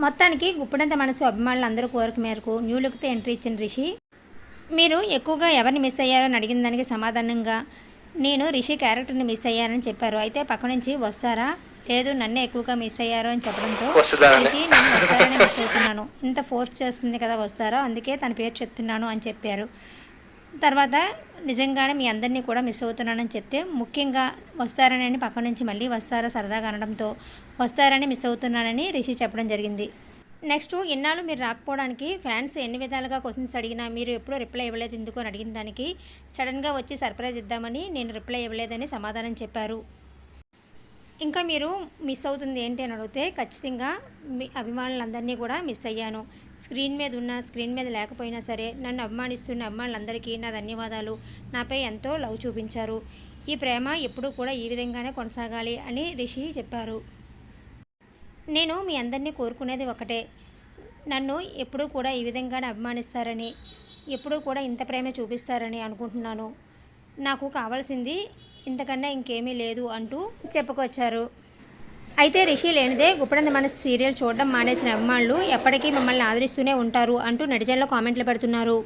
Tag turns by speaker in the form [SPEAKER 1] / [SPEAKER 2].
[SPEAKER 1] మొత్తానికి గుప్పిడంత మనసు అభిమానులు అందరూ కోరిక మేరకు న్యూ లుక్తో ఎంట్రీ ఇచ్చిన రిషి. మీరు ఎక్కువగా ఎవరిని మిస్ అయ్యారో అని అడిగిన దానికి సమాధానంగా నేను రిషి క్యారెక్టర్ని మిస్ అయ్యానని చెప్పారు. అయితే పక్క నుంచి వస్తారా? లేదు నన్నే ఎక్కువగా మిస్ అయ్యారు అని చెప్పడంతో. రిషి నేను వస్తారని మిస్ అవుతున్నాను. ఇంత ఫోర్స్ చేస్తుంది కదా వస్తారా? అందుకే తన పేరు చెప్తున్నాను అని చెప్పారు. తర్వాత నిజంగానే మీ అందరినీ కూడా మిస్ అవుతున్నానని చెప్తే ముఖ్యంగా వస్తారని పక్క నుంచి మళ్ళీ వస్తారా సరదాగా అనడంతో వస్తారని మిస్ అవుతున్నానని రిషి చెప్పడం జరిగింది. నెక్స్ట్ ఇన్నాళ్ళు మీరు రాకపోవడానికి ఫ్యాన్స్ ఎన్ని విధాలుగా క్వశ్చన్స్ అడిగినా మీరు ఎప్పుడూ రిప్లై ఇవ్వలేదు ఎందుకు అని అడిగిన దానికి సడన్గా వచ్చి సర్ప్రైజ్ ఇద్దామని నేను రిప్లై ఇవ్వలేదని సమాధానం చెప్పారు. ఇంకా మీరు మిస్ అవుతుంది ఏంటి అని అడిగితే ఖచ్చితంగా మీ అభిమానులందరినీ కూడా మిస్ అయ్యాను. స్క్రీన్ మీద ఉన్న స్క్రీన్ మీద లేకపోయినా సరే నన్ను అభిమానిస్తున్న అభిమానులందరికీ నా ధన్యవాదాలు. నాపై ఎంతో లవ్ చూపించారు. ఈ ప్రేమ ఎప్పుడూ కూడా ఈ విధంగానే కొనసాగాలి అని రిషి చెప్పారు. నేను మీ అందరినీ కోరుకునేది ఒకటే. నన్ను ఎప్పుడూ కూడా ఈ విధంగానే అభిమానిస్తారని ఎప్పుడూ కూడా ఇంత ప్రేమ చూపిస్తారని అనుకుంటున్నాను. నాకు కావాల్సింది ఇంతకన్నా ఇంకేమీ లేదు అంటూ చెప్పుకొచ్చారు. అయితే రిషి లేనిదే గుప్పడంత మన సీరియల్ చూడడం మానేసిన అభిమానులు ఎప్పటికీ మమ్మల్ని ఆదరిస్తూనే ఉంటారు అంటూ నెటిజన్లో కామెంట్లు పెడుతున్నారు.